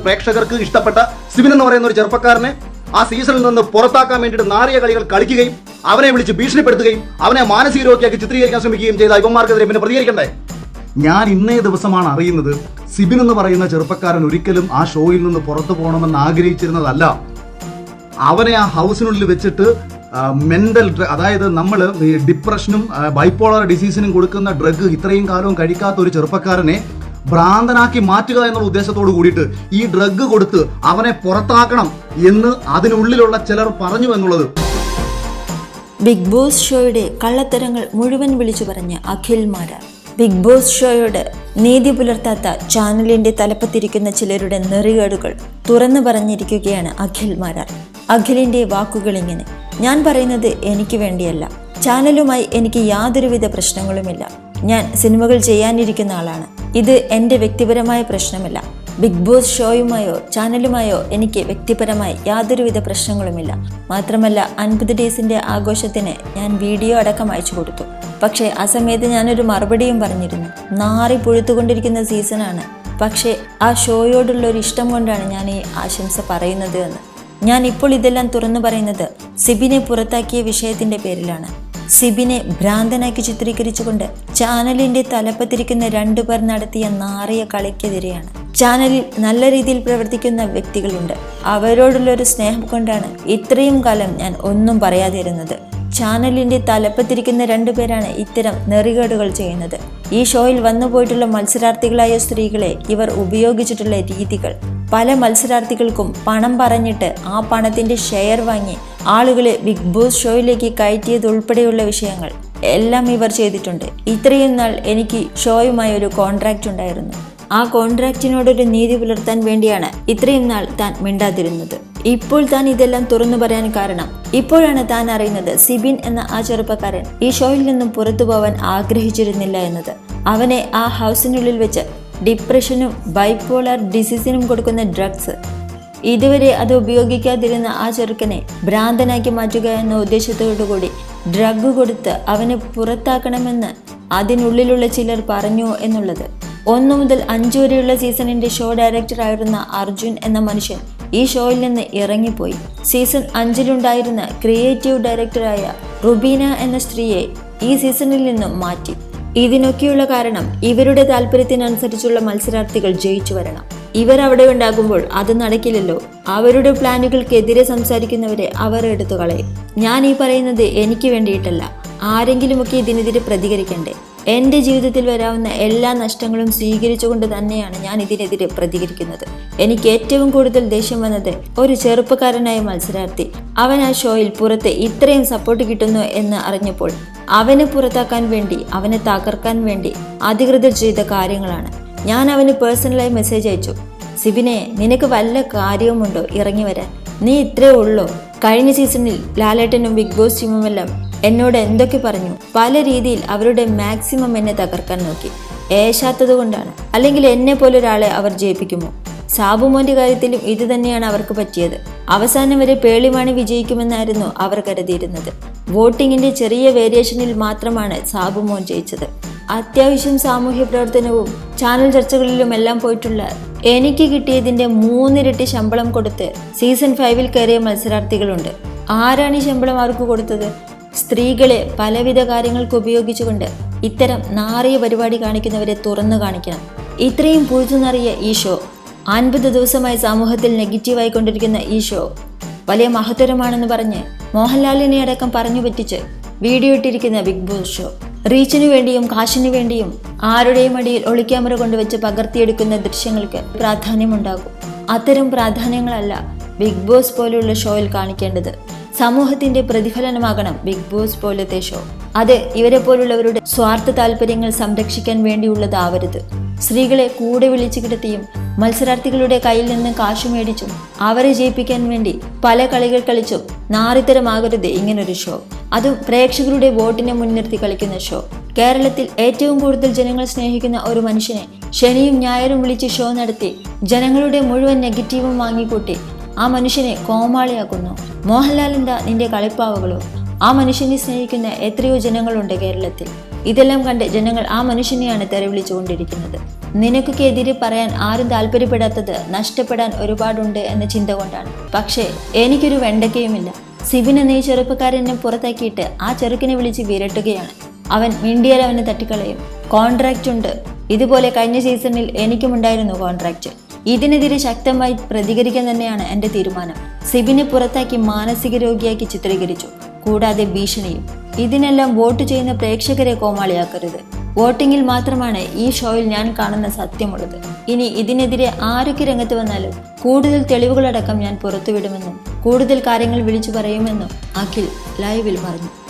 പ്രേക്ഷകർക്ക് ഇഷ്ടപ്പെട്ട സിബിൻ എന്ന് പറയുന്ന ഒരു ചെറുപ്പക്കാരനെ ആ സീസണിൽ നിന്ന് പുറത്താക്കാൻ വേണ്ടിയിട്ട് നാറിയ കളികൾ കളിക്കുകയും അവനെ വിളിച്ച് ഭീഷണിപ്പെടുത്തുകയും അവനെ മാനസിക രോഗിയാക്കി ചിത്രീകരിക്കാൻ ശ്രമിക്കുകയും ചെയ്ത ഇവന്മാർക്കെതിരെ പിന്നെ പ്രതികരിക്കണ്ടേ? ഞാൻ ഇന്നേ ദിവസമാണ് അറിയുന്നത് സിബിൻ എന്ന് പറയുന്ന ചെറുപ്പക്കാരൻ ഒരിക്കലും ആ ഷോയിൽ നിന്ന് പുറത്തു പോകണമെന്ന് ആഗ്രഹിച്ചിരുന്നതല്ല. അവനെ ആ ഹൗസിനുള്ളിൽ വെച്ചിട്ട് മെന്റൽ അതായത് നമ്മൾ ഡിപ്രഷനും ബൈപ്പോളർ ഡിസീസിനും കൊടുക്കുന്ന ഡ്രഗ് ഇത്രയും കാലവും കഴിക്കാത്ത ഒരു ചെറുപ്പക്കാരനെ ഭ്രാന്തനാക്കി മാറ്റുക എന്നുള്ള ഉദ്ദേശത്തോട് കൂടിയിട്ട് ഈ ഡ്രഗ് കൊടുത്ത് അവനെ പുറത്താക്കണം എന്ന് അതിനുള്ളിലുള്ള ചിലർ പറഞ്ഞു എന്നുള്ളത്. ബിഗ് ബോസ് ഷോയുടെ കള്ളത്തരങ്ങൾ മുഴുവൻ വിളിച്ചു പറഞ്ഞ അഖിൽ മാരാ ബിഗ് ബോസ് ഷോയോട് നീതി പുലർത്താത്ത ചാനലിന്റെ തലപ്പത്തിരിക്കുന്ന ചിലരുടെ നെറികേടുകൾ തുറന്നു പറഞ്ഞിരിക്കുകയാണ് അഖിൽ മാരാർ. അഖിലിന്റെ വാക്കുകൾ ഇങ്ങനെ ഞാൻ പറയുന്നത് എനിക്ക് വേണ്ടിയല്ല. ചാനലുമായി എനിക്ക് യാതൊരുവിധ പ്രശ്നങ്ങളുമില്ല. ഞാൻ സിനിമകൾ ചെയ്യാനിരിക്കുന്ന ആളാണ്. ഇത് എന്റെ വ്യക്തിപരമായ പ്രശ്നമല്ല. ബിഗ് ബോസ് ഷോയുമായോ ചാനലുമായോ എനിക്ക് വ്യക്തിപരമായി യാതൊരുവിധ പ്രശ്നങ്ങളുമില്ല. മാത്രമല്ല അൻപത് ഡേയ്സിന്റെ ആഘോഷത്തിന് ഞാൻ വീഡിയോ അടക്കം അയച്ചു കൊടുത്തു. പക്ഷേ ആ സമയത്ത് ഞാനൊരു മറുപടിയും പറഞ്ഞിരുന്നു. നാറി പുഴുത്തുകൊണ്ടിരിക്കുന്ന സീസണാണ്. പക്ഷേ ആ ഷോയോടുള്ള ഒരു ഇഷ്ടം കൊണ്ടാണ് ഞാൻ ഈ ആശംസ പറയുന്നത് എന്ന്. ഞാൻ ഇപ്പോൾ ഇതെല്ലാം തുറന്നു പറയുന്നത് സിബിനെ പുറത്താക്കിയ വിഷയത്തിന്റെ പേരിലാണ്. സിബിനെ ഭ്രാന്തനാക്കി ചിത്രീകരിച്ചുകൊണ്ട് ചാനലിന്റെ തലപ്പത്തിരിക്കുന്ന രണ്ടുപേർ നടത്തിയ നാറിയ കളിക്കെതിരെയാണ്. ചാനലിൽ നല്ല രീതിയിൽ പ്രവർത്തിക്കുന്ന വ്യക്തികളുണ്ട്. അവരോടുള്ള ഒരു സ്നേഹം കൊണ്ടാണ് ഇത്രയും കാലം ഞാൻ ഒന്നും പറയാതിരുന്നത്. ചാനലിന്റെ തലപ്പത്തിരിക്കുന്ന രണ്ടുപേരാണ് ഇത്തരം നെറികേടുകൾ ചെയ്യുന്നത്. ഈ ഷോയിൽ വന്നുപോയിട്ടുള്ള മത്സരാർത്ഥികളായ സ്ത്രീകളെ ഇവർ ഉപയോഗിച്ചിട്ടുള്ള രീതികൾ. പല മത്സരാർത്ഥികൾക്കും പണം പറഞ്ഞിട്ട് ആ പണത്തിന്റെ ഷെയർ വാങ്ങി ആളുകളെ ബിഗ് ബോസ് ഷോയിലേക്ക് കയറ്റിയതുൾപ്പെടെയുള്ള വിഷയങ്ങൾ എല്ലാം ഇവർ ചെയ്തിട്ടുണ്ട്. ഇത്രയും നാൾ എനിക്ക് ഷോയുമായി ഒരു കോൺട്രാക്റ്റ് ഉണ്ടായിരുന്നു. ആ കോൺട്രാക്റ്റിനോടൊരു നീതി പുലർത്താൻ വേണ്ടിയാണ് ഇത്രയും നാൾ താൻ മിണ്ടാതിരുന്നത്. ഇപ്പോൾ താൻ ഇതെല്ലാം തുറന്നു പറയാൻ കാരണം ഇപ്പോഴാണ് താൻ അറിയുന്നത് സിബിൻ എന്ന ആ ചെറുപ്പക്കാരൻ ഈ ഷോയിൽ നിന്നും പുറത്തു പോവാൻ ആഗ്രഹിച്ചിരുന്നില്ല എന്നത്. അവനെ ആ ഹൗസിനുള്ളിൽ വെച്ച് ഡിപ്രഷനും ബൈപോളർ ഡിസീസിനും കൊടുക്കുന്ന ഡ്രഗ്സ്. ഇതുവരെ അത് ഉപയോഗിക്കാതിരുന്ന ആ ചെറുക്കനെ ഭ്രാന്തനാക്കി മാറ്റുക എന്ന ഉദ്ദേശത്തോടുകൂടി ഡ്രഗ് കൊടുത്ത് അവനെ പുറത്താക്കണമെന്ന് അതിനുള്ളിലുള്ള ചിലർ പറഞ്ഞു എന്നുള്ളത്. ഒന്നു മുതൽ അഞ്ചു വരെയുള്ള സീസണിന്റെ ഷോ ഡയറക്ടർ ആയിരുന്ന അർജുൻ എന്ന മനുഷ്യൻ ഈ ഷോയിൽ നിന്ന് ഇറങ്ങിപ്പോയി. സീസൺ അഞ്ചിലുണ്ടായിരുന്ന ക്രിയേറ്റീവ് ഡയറക്ടറായ റുബീന എന്ന സ്ത്രീയെ ഈ സീസണിൽ നിന്നും മാറ്റി. ഇതിനൊക്കെയുള്ള കാരണം ഇവരുടെ താല്പര്യത്തിനനുസരിച്ചുള്ള മത്സരാർത്ഥികൾ ജയിച്ചു വരണം. ഇവർ അവിടെ ഉണ്ടാകുമ്പോൾ അത് നടക്കില്ലല്ലോ. അവരുടെ പ്ലാനുകൾക്കെതിരെ സംസാരിക്കുന്നവരെ അവർ എടുത്തു കളയും ഞാൻ ഈ പറയുന്നത് എനിക്ക് വേണ്ടിയിട്ടല്ല. ആരെങ്കിലുമൊക്കെ ഇതിനെതിരെ പ്രതികരിക്കണ്ടേ? എന്റെ ജീവിതത്തിൽ വരാവുന്ന എല്ലാ നഷ്ടങ്ങളും സ്വീകരിച്ചുകൊണ്ട് തന്നെയാണ് ഞാൻ ഇതിനെതിരെ പ്രതികരിക്കുന്നത്. എനിക്ക് ഏറ്റവും കൂടുതൽ ദേഷ്യം വന്നത് ഒരു ചെറുപ്പക്കാരനായ മത്സരാർത്ഥി. അവൻ ആ ഷോയിൽ പുറത്ത് ഇത്രയും സപ്പോർട്ട് കിട്ടുന്നു എന്ന് അറിഞ്ഞപ്പോൾ അവനെ പുറത്താക്കാൻ വേണ്ടി അവനെ തകർക്കാൻ വേണ്ടി അധികൃതർ ചെയ്ത കാര്യങ്ങളാണ്. ഞാൻ അവന് പേഴ്സണലായി മെസ്സേജ് അയച്ചു. സിബിനെ നിനക്ക് വല്ല കാര്യവുമുണ്ടോ ഇറങ്ങി വരാൻ? നീ ഇത്രേ ഉള്ളോ? കഴിഞ്ഞ സീസണിൽ ലാലേട്ടനും ബിഗ് ബോസ് ടീമുമെല്ലാം എന്നോട് എന്തൊക്കെ പറഞ്ഞു? പല രീതിയിൽ അവരുടെ മാക്സിമം എന്നെ തകർക്കാൻ നോക്കി. ഏശാത്തത് കൊണ്ടാണ് അല്ലെങ്കിൽ എന്നെ പോലെ ഒരാളെ അവർ ജയിപ്പിക്കുമോ? സാബുമോന്റെ കാര്യത്തിലും ഇത് തന്നെയാണ് അവർക്ക് പറ്റിയത്. അവസാനം വരെ പേളിമാണി വിജയിക്കുമെന്നായിരുന്നു അവർ കരുതിയിരുന്നത്. വോട്ടിങ്ങിന്റെ ചെറിയ വേരിയേഷനിൽ മാത്രമാണ് സാബുമോൻ ജയിച്ചത്. അത്യാവശ്യം സാമൂഹ്യ പ്രവർത്തനവും ചാനൽ ചർച്ചകളിലും എല്ലാം പോയിട്ടുള്ള എനിക്ക് കിട്ടിയതിന്റെ മൂന്നിരട്ടി ശമ്പളം കൊടുത്ത് സീസൺ ഫൈവിൽ കയറിയ മത്സരാർത്ഥികളുണ്ട്. ആരാണ് ഈ ശമ്പളം ആർക്ക് കൊടുത്തത്? സ്ത്രീകളെ പലവിധ കാര്യങ്ങൾക്ക് ഉപയോഗിച്ചുകൊണ്ട് ഇത്തരം നാറിയ പരിപാടി കാണിക്കുന്നവരെ തുറന്നു കാണിക്കണം. ഇത്രയും പൂഴ്ത്തുനറിയ ഈ ഷോ അൻപത് ദിവസമായി സമൂഹത്തിൽ നെഗറ്റീവായി കൊണ്ടിരിക്കുന്ന ഈ ഷോ വലിയ മഹത്തരമാണെന്ന് പറഞ്ഞ് മോഹൻലാലിനെ അടക്കം പറഞ്ഞു പറ്റിച്ച് വീഡിയോ ഇട്ടിരിക്കുന്ന ബിഗ് ബോസ് ഷോ റീച്ചിനു വേണ്ടിയും കാശിനു വേണ്ടിയും ആരുടെയും അടിയിൽ ഒളിക്യാമറ കൊണ്ടുവച്ച് പകർത്തിയെടുക്കുന്ന ദൃശ്യങ്ങൾക്ക് പ്രാധാന്യമുണ്ടാകും. അത്തരം പ്രാധാന്യങ്ങളല്ല ബിഗ് ബോസ് പോലെയുള്ള ഷോയിൽ കാണിക്കേണ്ടത്. സമൂഹത്തിന്റെ പ്രതിഫലനമാകണം ബിഗ് ബോസ് പോലത്തെ ഷോ. അത് ഇവരെ പോലുള്ളവരുടെ സ്വാർത്ഥ താല്പര്യങ്ങൾ സംരക്ഷിക്കാൻ വേണ്ടിയുള്ളതാവരുത്. സ്ത്രീകളെ കൂടെ വിളിച്ചു കിടത്തിയും മത്സരാർത്ഥികളുടെ കയ്യിൽ നിന്ന് കാശു മേടിച്ചും അവരെ ജയിപ്പിക്കാൻ വേണ്ടി പല കളികൾ കളിച്ചും നാറിത്തരമാകരുത് ഇങ്ങനൊരു ഷോ അതും പ്രേക്ഷകരുടെ വോട്ടിനെ മുൻനിർത്തി കളിക്കുന്ന ഷോ കേരളത്തിൽ ഏറ്റവും കൂടുതൽ ജനങ്ങൾ സ്നേഹിക്കുന്ന ഒരു മനുഷ്യനെ ശനിയും ഞായറും വിളിച്ച് ഷോ നടത്തി ജനങ്ങളുടെ മുഴുവൻ നെഗറ്റീവും വാങ്ങിക്കൂട്ടി ആ മനുഷ്യനെ കോമാളിയാക്കുന്നു. മോഹൻലാൽ എന്താ നിന്റെ കളിപ്പാവകളോ? ആ മനുഷ്യനെ സ്നേഹിക്കുന്ന എത്രയോ ജനങ്ങളുണ്ട് കേരളത്തിൽ. ഇതെല്ലാം കണ്ട് ജനങ്ങൾ ആ മനുഷ്യനെയാണ് തെരവിളിച്ചുകൊണ്ടിരിക്കുന്നത്. നിനക്കൊക്കെ എതിരെ പറയാൻ ആരും താല്പര്യപ്പെടാത്തത് നഷ്ടപ്പെടാൻ ഒരുപാടുണ്ട് എന്ന ചിന്ത കൊണ്ടാണ്. പക്ഷേ എനിക്കൊരു വെണ്ടക്കയുമില്ല. സിബിൻ എന്ന ഈ ചെറുപ്പക്കാരനെ പുറത്താക്കിയിട്ട് ആ ചെറുക്കിനെ വിളിച്ച് വിരട്ടുകയാണ്. അവൻ മിണ്ടിയാൽ അവനെ തട്ടിക്കളയും. കോൺട്രാക്റ്റ് ഉണ്ട്. ഇതുപോലെ കഴിഞ്ഞ സീസണിൽ എനിക്കുമുണ്ടായിരുന്നു കോൺട്രാക്റ്റ്. ഇതിനെതിരെ ശക്തമായി പ്രതികരിക്കാൻ തന്നെയാണ് എന്റെ തീരുമാനം. സിബിനെ പുറത്താക്കി മാനസിക രോഗിയാക്കി ചിത്രീകരിച്ചു. കൂടാതെ ഭീഷണിയും. ഇതിനെല്ലാം വോട്ട് ചെയ്യുന്ന പ്രേക്ഷകരെ കോമാളിയാക്കരുത്. വോട്ടിങ്ങിൽ മാത്രമാണ് ഈ ഷോയിൽ ഞാൻ കാണുന്ന സത്യമുള്ളത്. ഇനി ഇതിനെതിരെ ആരൊക്കെ രംഗത്ത് വന്നാലും കൂടുതൽ തെളിവുകളടക്കം ഞാൻ പുറത്തുവിടുമെന്നും കൂടുതൽ കാര്യങ്ങൾ വിളിച്ചു പറയുമെന്നും അഖിൽ ലൈവിൽ പറഞ്ഞു.